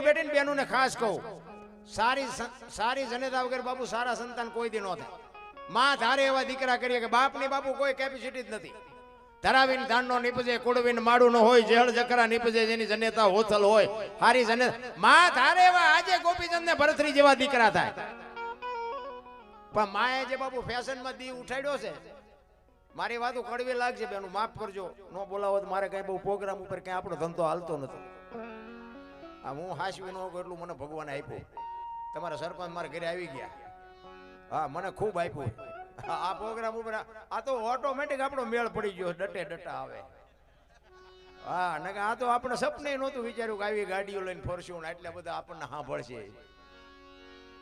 બેઠું બેઠીને બેનુને ખાસ કહું. સારી સારી જનેતા વગર બાપુ સારા સંતાન કોઈ દી ન થાય. માં ધારે એવા દીકરા કરીએ કે બાપની બાપુ કોઈ કેપેસિટી જ નથી. ધરાવીને ધાનનો નીપજે કુડવીને માડું ન હોય જેહળ જકરા નીપજે, જેની જનેતા હોથલ હોય, હારી જને, માં ધારે એવા આજે ગોપીચંદ ને ભરતરી જેવા દીકરા થાય. પણ માએ જે બાપુ ફેશનમાં દી ઉઠાડ્યો છે, મારી વાતો કડવી લાગશે બેનું, માફ કરજો. ન બોલાવો તો મારે કઈ બહુ પ્રોગ્રામ ઉપર કઈ આપણો ધંધો હાલતો નથી. આ હું હાસવી ન એટલું મને ભગવાને આપ્યું. તમારા સરપંચ મારા ઘરે આવી ગયા. હા, મને ખૂબ આપ્યું. આ પ્રોગ્રામ ઉપર આ- તો ઓટોમેટિક આપણો મેળ પડી ગયો, ડટે ડટા આવે. હા ને આ તો આપણે સપને નહોતું વિચાર્યું કે આવી ગાડીઓ લઈને ફરશું ને એટલા બધા આપણને સાંભળશે.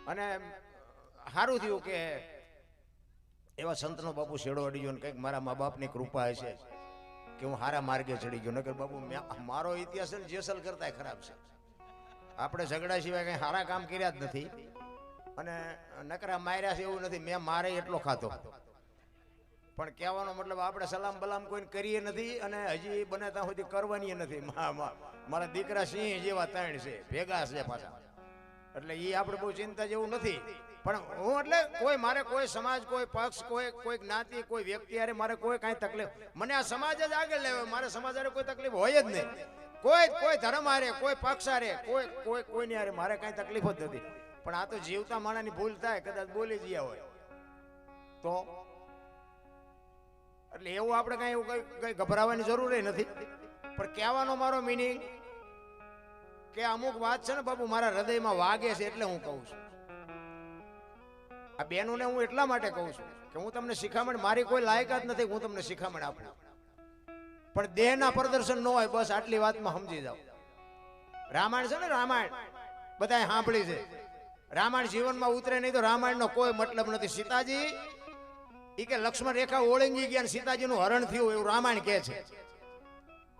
અને સારું થયું કે એવા સંતનો બાપુ શેડો અડી ગયો ને કંઈક મારા મા બાપની કૃપા હશે કે હું હારા માર્ગે ચડી ગયો. નકર બાપુ મારો ઇતિહાસ જેસલ કરતા ખરાબ છે. આપણે ઝઘડા સિવાય કંઈ સારા કામ કર્યા જ નથી. અને નકરા માર્યા છે એવું નથી. મેં મારે એટલો ખાતો પણ કહેવાનો મતલબ આપણે સલામ બલામ કોઈને કરીએ નથી અને હજી બને ત્યાં સુધી કરવાની નથી. મારા દીકરા સિંહ જેવા ત્રણ છે. ભેગા છે પાછા. એટલે એ આપણે બહુ ચિંતા જેવું નથી. પણ હું એટલે કોઈ મારે કોઈ સમાજ, કોઈ પક્ષ, કોઈ કોઈ જ્ઞાતિ, કોઈ વ્યક્તિ હારે મારે કોઈ કાંઈ તકલીફ. મને આ સમાજ જ આગળ લેવાય મારે સમાજ કોઈ તકલીફ હોય જ નહીં. કોઈ કોઈ ધર્મ હારે, કોઈ પક્ષ હારે, કોઈ કોઈ, કોઈની હારે મારે કાંઈ તકલીફ જ નથી. પણ આ તો જીવતા માણસની ભૂલ થાય, કદાચ બોલી ગયા હોય. તો? એટલે એવું આપણે કાંઈ એવું કઈ ગભરાવાની જરૂર નથી. પણ કહેવાનો મારો મિનિંગ કે અમુક વાત છે ને બાબુ મારા હૃદયમાં વાગે છે એટલે હું કહું છું. આ બેનોને હું એટલા માટે કહું છું કે હું તમને શિખામણ, મારી કોઈ લાયકાત નથી, હું તમને શિખામણ આપું. પણ દેહના પ્રદર્શન ન હોય, બસ આટલી વાતમાં સમજી જાઓ. રામાયણ છે ને રામાયણ? બધા સાંભળી છે. રામાયણ જીવનમાં ઉતરે નહીં તો રામાયણનો કોઈ મતલબ નથી. સીતાજી એ કે લક્ષ્મણ રેખા ઓળંગી ગયા સીતાજીનું હરણ થયું એવું રામાયણ કહે છે.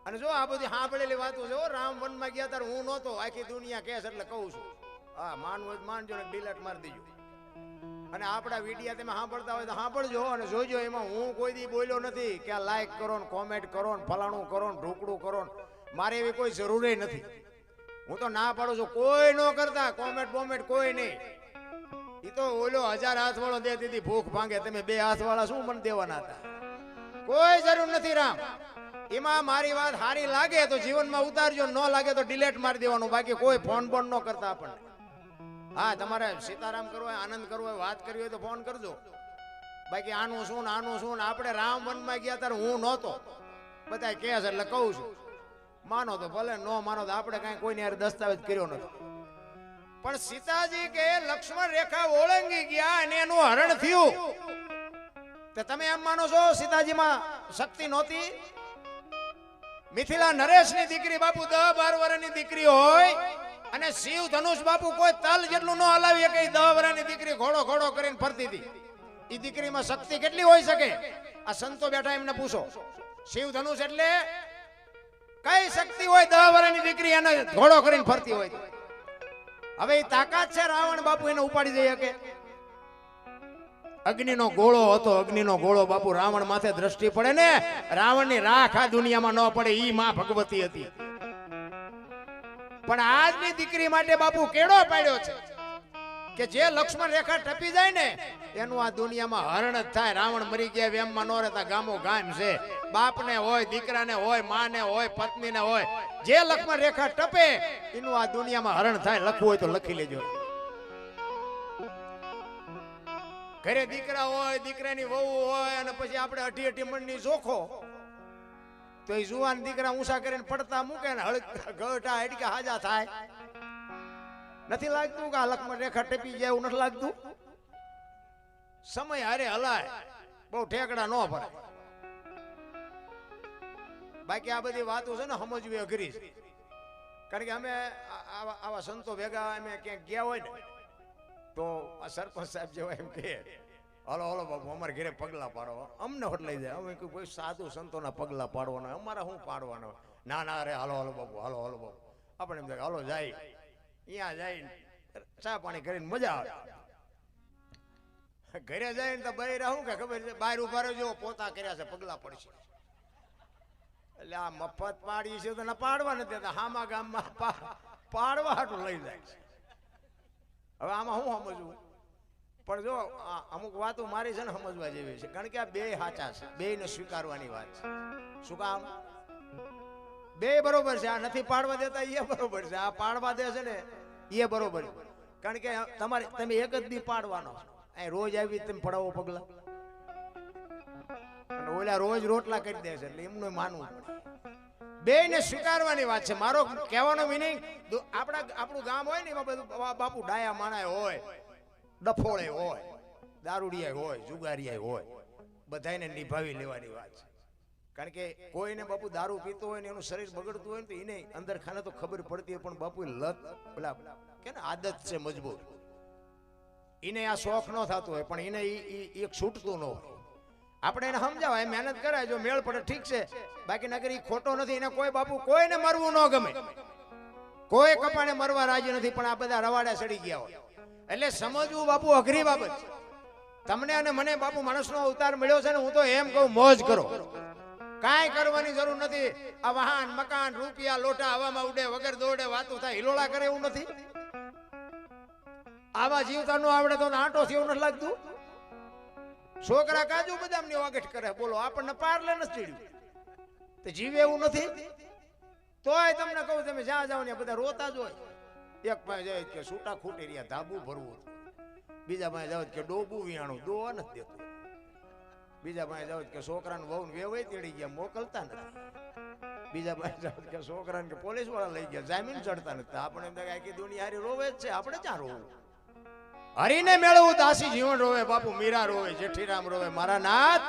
અને જો આ બધી સાંભળેલી વાતો છે રામ વનમાં ગયા ત્યારે હું નહોતો, આખી દુનિયા કહે છે એટલે કહું છું. હા, માનવું માનજો ને ડિલેટ મારી દેજો. અને આપણા વિડીયા તમે સાંભળતા હોય તો સાંભળજો અને જોજો, એમાં હું કોઈ દી બોલ્યો નથી કે આ લાઈક કરો ને કોમેન્ટ કરો ને ફલાણું કરો ને ઢોકડું કરો ને. મારે એવી કોઈ જરૂર નથી. હું તો ના પાડું છું. કોઈ ન કરતા. કોમેન્ટ બોમેન્ટ કોઈ નહીં. એ તો ઓલો હજાર હાથ વાળો દે દીધી ભૂખ ભાંગે. તમે બે હાથ વાળા શું મને દેવાના હતા? કોઈ જરૂર નથી રામ. એમાં મારી વાત સારી લાગે તો જીવનમાં ઉતારજો. ન લાગે તો ડિલેટ મારી દેવાનું. બાકી કોઈ ફોન બોન ન કરતા આપણને. હા, તમારે સીતારામ કરવો હોય, આનંદ કરવો હોય, વાત કરવી હોય તો ફોન કરજો. બાકી આનું શું આનું શું આપણે રામ વનમાં ગયા ત્યારે હું નહોતો. બધા કહે છે, એટલે કહું છું. માનો તો ભલે, ન માનો તો આપણે કાંઈ કોઈને યાર દસ્તાવેજ કર્યો નથી. પણ સીતાજી કે લક્ષ્મણ રેખા ઓળંગી ગયા અને એનું હરણ થયું. તો તમે એમ માનો છો, સીતાજીમાં શક્તિ નહોતી? મિથિલા નરેશની દીકરી, બાપુ દહ બાર વર્ષની દીકરી હોય અને શિવ ધનુષ બાપુ કોઈ તલ જેટલું ન હલાવી શકે, ઈ દહ વર્ષની દીકરી ઘોડો ઘોડો કરીને ફરતી હતી. એ દીકરીમાં શક્તિ કેટલી હોઈ શકે? આ સંતો બેઠા એમને પૂછો. શિવ ધનુષ એટલે કઈ શક્તિ હોય દહ વર્ષની દીકરી એને ઘોડો કરીને ફરતી હોય? હવે એ તાકાત છે રાવણ બાપુ એને ઉપાડી જઈ શકે. અગ્નિનો ગોળો હતો, અગ્નિનો ગોળો બાપુ રાવણ માથે દ્રષ્ટિ પડે ને રાવણની રાખ આ દુનિયામાં ન પડે, ઈ માં ભગવતી હતી. પણ આજની દીકરી માટે બાપુ કેડો પાડ્યો છે કે જે લક્ષ્મણ રેખા ટપી જાય ને, એનું આ દુનિયામાં હરણ જ થાય. રાવણ મરી ગયા વેમમાં ન રહેતા ગામો ગામ છે. બાપને હોય, દીકરાને હોય, માને હોય, પત્નીને હોય, જે લક્ષ્મણ રેખા ટપે, એનું આ દુનિયામાં હરણ થાય. લખવું હોય તો લખી લેજો. ઘરે દીકરા હોય, દીકરાની વહુ હોય, અને પછી આપણે અઢી અઢી મણની ચોખો. તો એ જુવાન દીકરા ઊંસા કરીને પડતા મૂકે ને ગઢા હેડકા હાજા થાય. નથી લાગતું કે આ લખમણ રેખા ટેપી જાય એવું નથી લાગતું? સમય હારે હલાય. બહુ ઠેકડા ન ભરે. બાકી આ બધી વાતો છે ને સમજવી અઘરી છે. કારણ કે અમે આવા સંતો ભેગા અમે ક્યાંક ગયા હોય ને, તો આ સરપંચ સાહેબ જેવા એમ કહે હલો હલો બાપુ, અમારે ઘરે પગલા પાડો. અમને હોટ લઈ જાય. અમે કોઈ સાધુ સંતોના પગલા પાડવાના. અમારા શું પાડવાના? ના ના, અરે હાલો હાલો બાપુ, હાલો હાલો બાપુ. આપણે એમ હાલો, જાય. અહીંયા જાય ચા પાણી કરીને મજા આવે. ઘરે જાય ને તો બહાર શું કે ખબર છે? બહાર ઊભા રહેજો, પોતા કર્યા છે, પગલા પડશે. એટલે આ મફત પાડી છે તો ના પાડવા નથી હામા ગામમાં પાડવા હાટું લઈ જાય છે. હવે આમાં શું સમજવું? પણ જો અમુક વાતો મારી છે ને સમજવા જેવી છે. કારણ કે આ બે સાચા છે. બે ને સ્વીકારવાની વાત છે. શું કામ? બે બરોબર છે. આ નથી પાડવા દેતા એ બરોબર છે. આ પાડવા દે છે ને એ બરોબર. કારણ કે તમારે, તમે એક જ દી પાડવાનો અહીં રોજ આવી તમે પડાવો પગલા. ઓલા રોજ રોટલા કરી દે છે. એટલે એમનું માનવું બે ને સ્વીકારવાની વાત છે. મારો કહેવાનો મિનિંગ આપણા, આપણું ગામ હોય ને, એમાં બધું બાપુ ડાયા માણાય હોય. ડફોળે હોય દારૂડિયા હોય જુગારિયા હોય બધાને નિભાવી લેવાની વાત છે. કારણ કે કોઈને બાપુ દારૂ પીતો હોય ને એનું શરીર બગડતું હોય ને તો એને અંદર ખાને તો ખબર પડતી હોય, પણ બાપુ લત, પેલા કે ને આદત છે મજબૂત. એને આ શોખ ન થતો હોય, પણ એને એક છૂટતું ન હોય. આપણે એને સમજાવાય મહેનત કરાય, જો મેળ પડે ઠીક છે. બાકી નગર એ ખોટો નથી, એને કોઈ બાપુ કોઈને મરવું ન ગમે. કોઈ કપાણે મરવા રાજી નથી, પણ આ બધા રવાડા સડી ગયા હોય. એટલે સમજવું બાપુ અઘરી બાબત તમને અને મને બાપુ માણસનો અવતાર મળ્યો છે ને હું તો એમ કહું, મોજ કરો. કાંઈ કરવાની જરૂર નથી. આ વાહન, મકાન, રૂપિયા, લોટા હવામાં ઉડે, વગર દોડે, વાતો થાય, હિલોળા કરે એવું નથી. આવા જીવતા નો આવડે તો આંટો થયો નથી લાગતું. છોકરા કાજુ બદામની વાગઠ કરે. બોલો, આપણને પારલે નથી ચીડ્યું. તો જીવે એવું નથી. તોય તમને કહું, તમે જ્યાં જાઓ ને બધા રોતા જ હોય. એક પાસે જાય કે છૂટા ખૂટી રહ્યા ધાબુ ભરવું. બીજા પાસે જાવ કે ડોબું વિયાણું દોવા નથી દેતું. બીજા પાસે જાવ કે છોકરાને વહુ વેવાય તેડી ગયા, મોકલતા નથી. બીજા પાસે જાવ કે છોકરાને કે પોલીસવાળા લઈ ગયા, જામીન ચડતા નથી. આપણે એમ આખી દુનિયા હારી રોવે જ છે, આપણે ક્યાં રોવું? હરીને મેળવું દાસી જીવન રોવે, બાપુ મીરા રોવે, જેઠીરામ રોવે. મારા નાથ,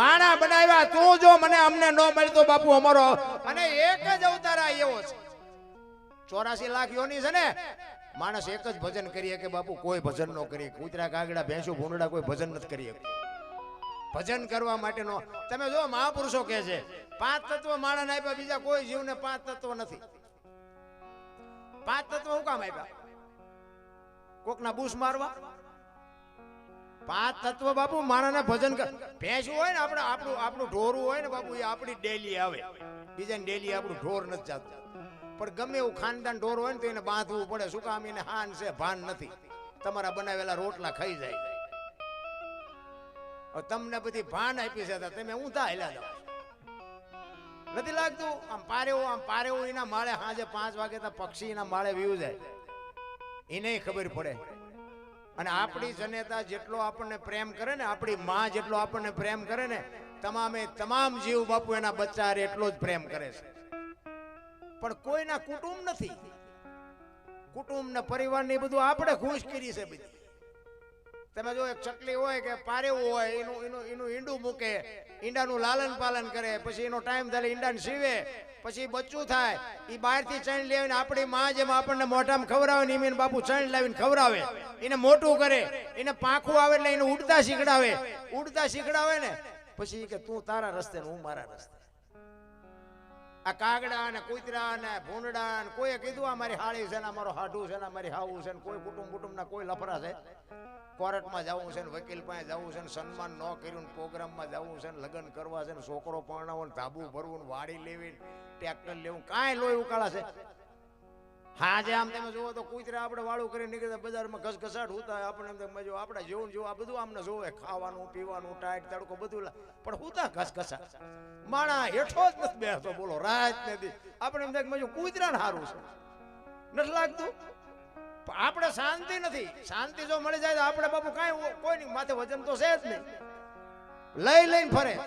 માણા બનાવ્યા તું જો મને અમને ન મળતો બાપુ અમારો અને એક જ અવતાર એવો છે. ચોરાસી લાખ યોની છે ને, માણસ એક જ ભજન કરીએ કે બાપુ કોઈ ભજન ન કરીએ. કૂતરા કાગડા, ભેંસુ, ભૂંડડા કોઈ ભજન નથી કરીએ. ભજન કરવા માટેનો, તમે જો મહાપુરુષો કહે છે, પાંચ તત્વ માણસ આપ્યા, બીજા કોઈ જીવને પાંચ તત્વ નથી. પાંચ તત્વ શું કામ આપ્યા? કોકના બૂસ મારવા? પાંચ તત્વ બાપુ માણસને ભજન કર. ભેંસું હોય ને આપણે, આપણું આપણું ઢોરું હોય ને બાપુ, એ આપણી ડેલી આવે. બીજાને ડેલી આપણું ઢોર નથી જાતું. પણ ગમે એવું ખાનદાન ઢોર હોય ને તો એને બાંધવું પડે. શું કામ એને હાન છે? ભાન નથી. તમારા બનાવેલા રોટલા ખાઈ જાય. તમને બધી ભાન આપી છે તમે ઊંધા હેલા જાઓ નથી લાગતું? આમ પારેવો આમ પારેવો, એના માળે સાંજે પાંચ વાગે તો પક્ષી એના માળે વ્યૂ જાય. એને ખબર પડે. અને આપણી જનેતા જેટલો આપણને પ્રેમ કરે ને, આપણી માં જેટલો આપણને પ્રેમ કરે ને, તમામે તમામ જીવ બાપુ એના બચ્ચા એટલો જ પ્રેમ કરે છે. પણ કોઈના કુટુંબ નથી. કુટુંબ ને પરિવાર ને બધું આપણે ખુશ કરી છે બધી. તમે જો એક ચકલી હોય કે પારેવું હોય, એનું એનું એનું ઈંડું મૂકે, ઈંડાનું લાલન પાલન કરે, પછી એનો ટાઈમ થાય ઈંડાને સીવે, પછી બચ્ચું થાય એ બહારથી ચણ લાવીને આપણી માં જેમ આપણને મોઢામાં ખવડાવે ને એમ બાપુ ચણ લાવીને ખવડાવે. એને મોટું કરે, એને પાંખું આવે એટલે એને ઉડતા શીખડાવે. ઉડતા શીખડાવે ને, પછી કે તું તારા રસ્તે હું મારા રસ્તે. આ કાગડા ને કૂતરા ને ભૂંડડા ને કોઈએ કીધું, આ મારી હાળી છે ને અમારો મારો હાડું છે ને અમારી મારી હાવું છે ને, કોઈ કુટુંબ કુટુંબ ના કોઈ લફરા છે. કોર્ટમાં જવું છે ને, વકીલ પાસે જવું છે ને, સન્માન ન કર્યું ને પ્રોગ્રામમાં જવું છે ને, લગ્ન કરવા છે ને, છોકરો પરણાવો ને, ધાબુ ભરવું ને, વાડી લેવી ટ્રેક્ટર લેવું કાંઈ લોહી ઉકાળા છે. હા જે આમ તમે જુઓ તો કૂતરા આપણે વાળું કરી નીકળતા બજારમાં ઘસઘસાટ હોતા આપણે એમ તમે જો આપણે જેવું જેવું આ બધું આમને જોવે. ખાવાનું પીવાનું ટાઈટ તડકો બધું લા- પણ હોતા ઘસઘસાટ. માણા હેઠો જ નથી બેસતો. બોલો રાત નથી આપણે એમ થાય મજો કૂતરાને સારું છે. નથી લાગતું? આપણે શાંતિ નથી. શાંતિ જો મળી જાય તો આપણે બાપુ કાંઈ કોઈની માથે વજન તો છે જ નહીં. લઈ લઈને ફરે.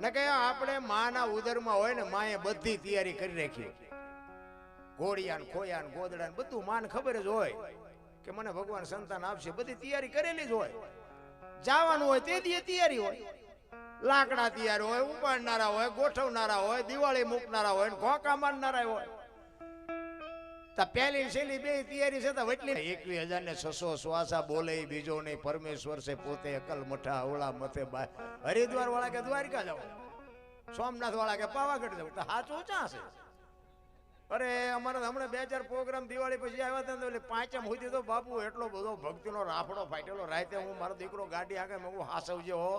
ને કે આપણે માના ઉદરમાં હોય ને માએ બધી તૈયારી કરી રાખી. ઘોડિયા ખોયા ગોદડા બધું માન ખબર જ હોય કે મને ભગવાન સંતાન આપશે. બધી તૈયારી કરેલી જ હોય. જવાનું હોય તે દી તૈયારી હોય. લાકડા તૈયાર હોય, ઉપાડનારા હોય, ગોઠવનારા હોય, દિવાળી મૂકનારા હોય ઘોંકા મારનારા હોય. તા પહેલી છેલ્લી બે તૈયારી છે, તો એટલી એકવીસ હજાર ને છસો શ્વાસા બોલે બીજો નહીં. પરમેશ્વર છે, પોતે અકલ મઠા અવળા મથે હરિદ્વાર વાળા કે દ્વારકા જાવ સોમનાથ વાળા કે પાવાગઢ જાવ તો હાચું ચા છે? અરે, અમારા હમણાં બે ચાર પ્રોગ્રામ દિવાળી પછી આવ્યા હતા એટલે પાંચમ સુધી તો બાપુ, એટલો બધો ભક્તિનો રાફડો ફાટેલો. રાતે હું, મારો દીકરો ગાડી આગળ મેં હાસવજે હો.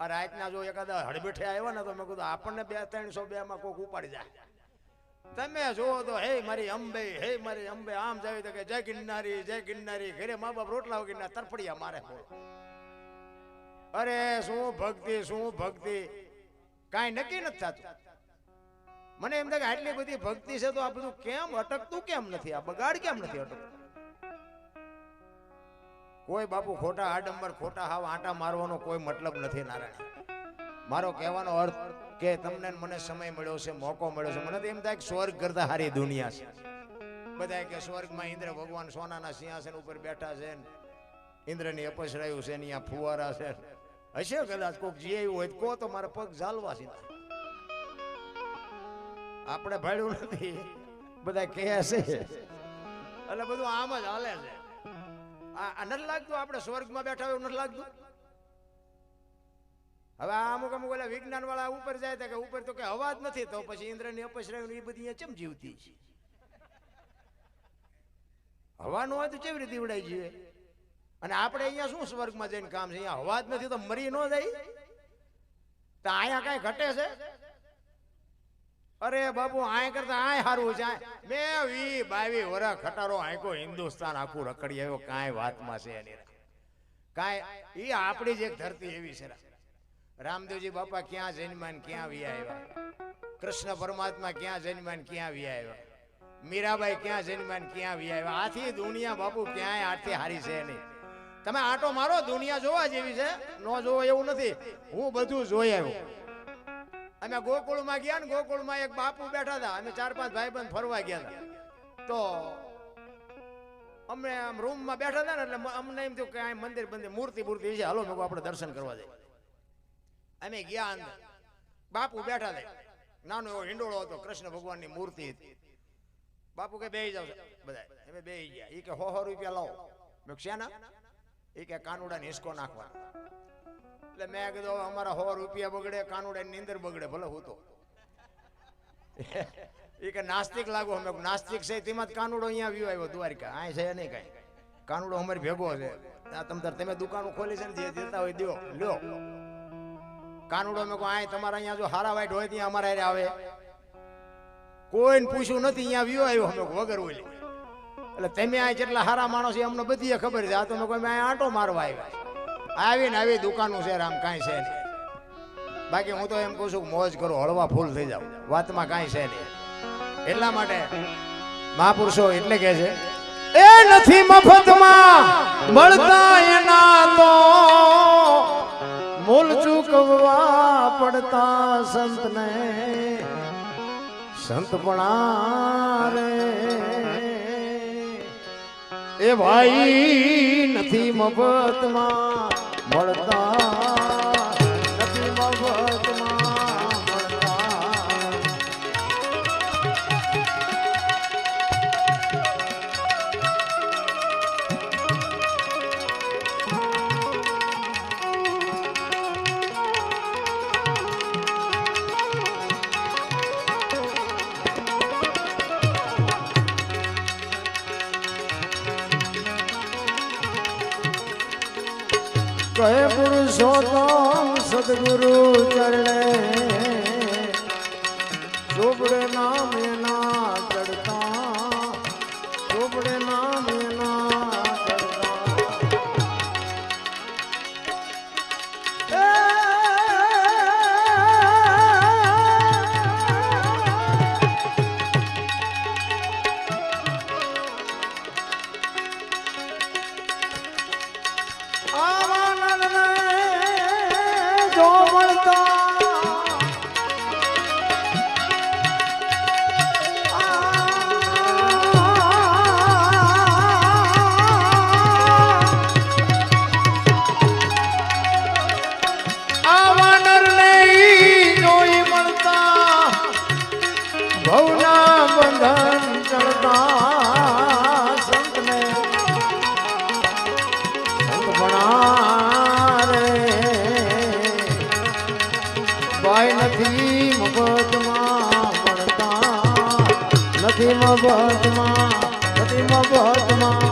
આ રાતના જો એકાદા હડબેઠે આવ્યા ને તો મેં કીધું, આપણને બે, ત્રણસો બે માં કોઈક ઉપાડી જાય તમે જુઓ તો, હે મારી અંબે, હે મારી અંબે. આમ જાવી તો કે, જય ગિરનારી જય ગિરનારી. ઘરે મા બાપ રોટલા વગેરે તરફડિયા મારે અરે, શું ભક્તિ શું ભક્તિ. કાંઈ નક્કી નથી થતું. મને એમ થાય કે આટલી બધી ભક્તિ છે તો આ બધું કેમ અટકતું કેમ નથી? આ બગાડ કેમ નથી અટકતું? કોઈ બાપુ ખોટા આડંબર ખોટા હાવ આટા મારવાનો કોઈ મતલબ નથી નારાયણ. મારો કહેવાનો અર્થ કે તમને મને સમય મળ્યો છે, મોકો મળ્યો છે. મને તો એમ થાય કે સ્વર્ગ કરતા હારી દુનિયા છે. બધા કે સ્વર્ગમાં ઇન્દ્ર ભગવાન સોનાના સિંહાસન ઉપર બેઠા છે ઇન્દ્રની અપસરાયું છે ને, અહીંયા ફુવારા છે. હશે કદાચ કોઈક જીવ્યું હોય તો કહો તો મારા પગ ઝાલવા સીધા. આપણે ભાડ્યું નથી. બધા કહે છે. એટલે બધું આમ જ હાલે છે. આ નથી લાગતું આપણે સ્વર્ગમાં બેઠા હોય નથી લાગતું? હવે આ અમુક અમુક ઓલા વિજ્ઞાન વાળા ઉપર જાય કે ઉપર તો કે હવા જ નથી, તો પછી ઇન્દ્રની અપશ્રય એ બધી ચમ જીવતી છે? હવાનું હોય તો કેવી રીતે ઉડાઈ જીવે? અને આપણે અહીંયા શું સ્વર્ગમાં જઈને કામ છે? અહીંયા હવા જ નથી તો મરી ન જાય? તો અહીંયા કાંઈ ઘટે છે? અરે બાપુ, આય કરતા આય હારું છે બે વી બાવી વરા ખટારો આંકો હિન્દુસ્તાન આખું રખડી આવ્યો, કાંઈ વાતમાં છે એની કાંઈ એ આપણી જ એક ધરતી એવી છે. રામદેવજી બાપા ક્યાં જન્માન ક્યાં વિયા આવ્યા? કૃષ્ણ પરમાત્મા ક્યાં જન્માન ક્યાં વિયા આવ્યા? મીરાબાઈ ક્યાં જન્માન ક્યાં વિયા આવ્યા? આથી દુનિયા બાપુ ક્યાંય આથી હારી છે નહીં. તમે આટો મારો, દુનિયા જોવા જેવી છે? ન જોવો એવું નથી. હું બધું જોઈ આવ્યો. અમે ગોકુળમાં ગયા ને ગોકુળમાં એક બાપુ બેઠા હતા. અમે ચાર પાંચ ભાઈ બંધ ફરવા ગયા હતા. તો અમે આમ રૂમમાં બેઠા હતા ને એટલે અમને એમ થયું કે આ મંદિર બંદિર મૂર્તિ મૂર્તિ છે. હાલો મેં આપણે દર્શન કરવા જાય અમે ગયા અંદર. બાપુ બેઠા હતા નાનો એવો હિંડોળો હતો. કૃષ્ણ ભગવાનની મૂર્તિ હતી. બાપુ કે બે જાવ બધા. અમે બેહી ગયા. એ કે, હો હો રૂપિયા લાવો. મેં શેના? એ કે કાનુડા હિસકો નાખવા એટલે મેં કીધું અમારા સો રૂપિયા બગડે, કાનુડા નીંદર બગડે, ભલે હું તો. એ કે નાસ્તિક લાગો અમે. નાસ્તિક છે, તેમાં કાનુડો અહીંયા વ્યૂ આવ્યો, દ્વારિકા. આ છે નહીં કાંઈ. કાનુડો અમારી ભેગો છે. આ તમ તાર, તમે દુકાનો ખોલી છે ને જે દેતા હોય દો લ્યો. કાનુડો મેં કહું, આ તમારા અહીંયા જો હારા વાઈટ હોય ત્યાં અમારા આવે. કોઈને પૂછ્યું નથી, અહીંયા વ્યૂ આવ્યો? અમે વગર ઓલી. એટલે તમે આ જેટલા હારા માણસ અમને બધી ખબર છે. આ તો મેં કોઈ આંટો મારવા આવ્યા. આવીને આવી દુકાનો છે, રામ કાંઈ છે નહીં. બાકી હું તો એમ કહું છું મોજ કરો, હળવા ફૂલ થઈ જાવ વાતમાં કાંઈ છે નહીં. એટલા માટે મહાપુરુષો એટલે કે છે, એ નથી મફતમાં મળતા એના તો મૂલ ચૂકવવા પડતા સંતને. સંતપણા રે. એ ભાઈ નથી મફતમાં મળતા સતી મહાત્મા સતી મહાત્મા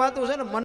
વાતો છે ને